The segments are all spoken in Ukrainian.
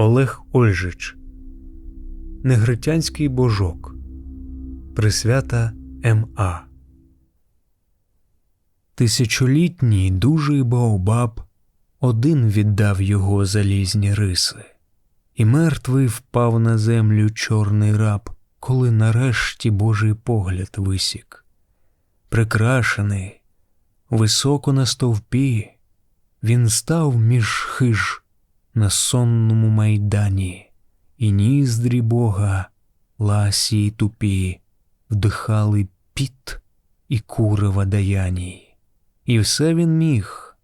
Олег Ольжич Негритянський божок Присвята М.А. Тисячолітній дужий Баобаб один віддав його залізні риси, і мертвий впав на землю чорний раб, коли нарешті Божий погляд висік. Прикрашений, високо на стовпі, він став між хиж на сонному майдані, і ніздрі Бога, ласі й тупі, вдихали піт і курева даяній. І все він міг,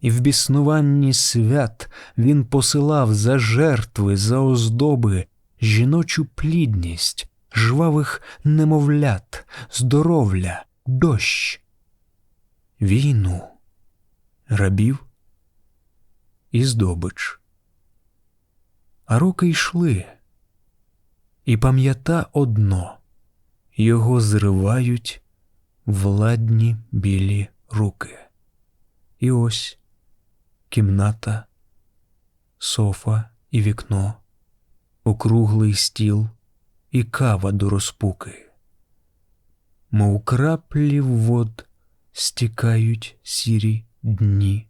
і в біснуванні свят він посилав за жертви, за оздоби жіночу плідність, жвавих немовлят, здоров'я, дощ, війну, рабів і здобич. А роки йшли, і пам'ята одно його зривають владні білі руки. І ось кімната, софа і вікно, округлий стіл і кава до розпуки. Мов краплі вод стікають сірі дні,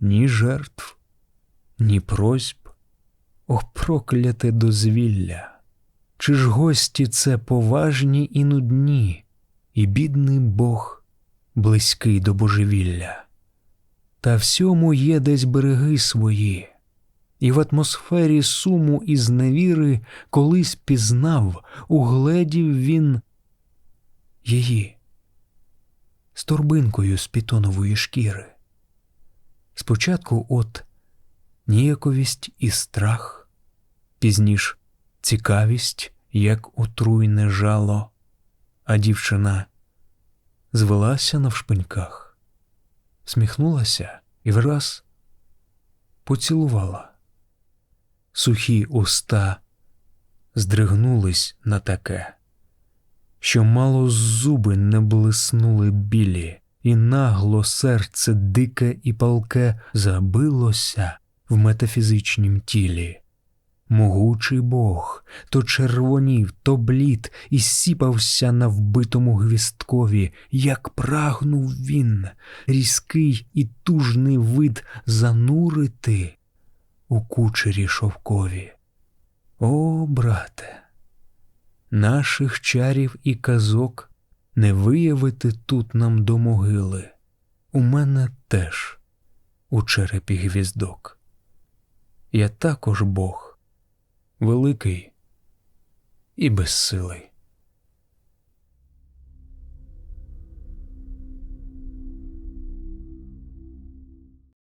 ні жертв, ні просьб, о прокляте дозвілля. Чи ж гості це поважні і нудні, і бідний Бог близький до божевілля? Та всьому є десь береги свої, і в атмосфері суму і зневіри колись пізнав, угледів він її з торбинкою з пітонової шкіри. Спочатку от ніяковість і страх, пізніш цікавість, як отруйне жало, а дівчина звелася навшпиньках, сміхнулася і враз поцілувала. Сухі уста здригнулись на таке, що мало зуби не блиснули білі, і нагло серце дике і палке забилося в метафізичнім тілі. Могучий Бог то червонів, то блід і сіпався на вбитому гвісткові, як прагнув він, різкий і тужний вид занурити у кучері шовкові. О, брате, наших чарів і казок не виявити тут нам до могили. У мене теж у черепі гвіздок. Я також Бог великий і безсилий.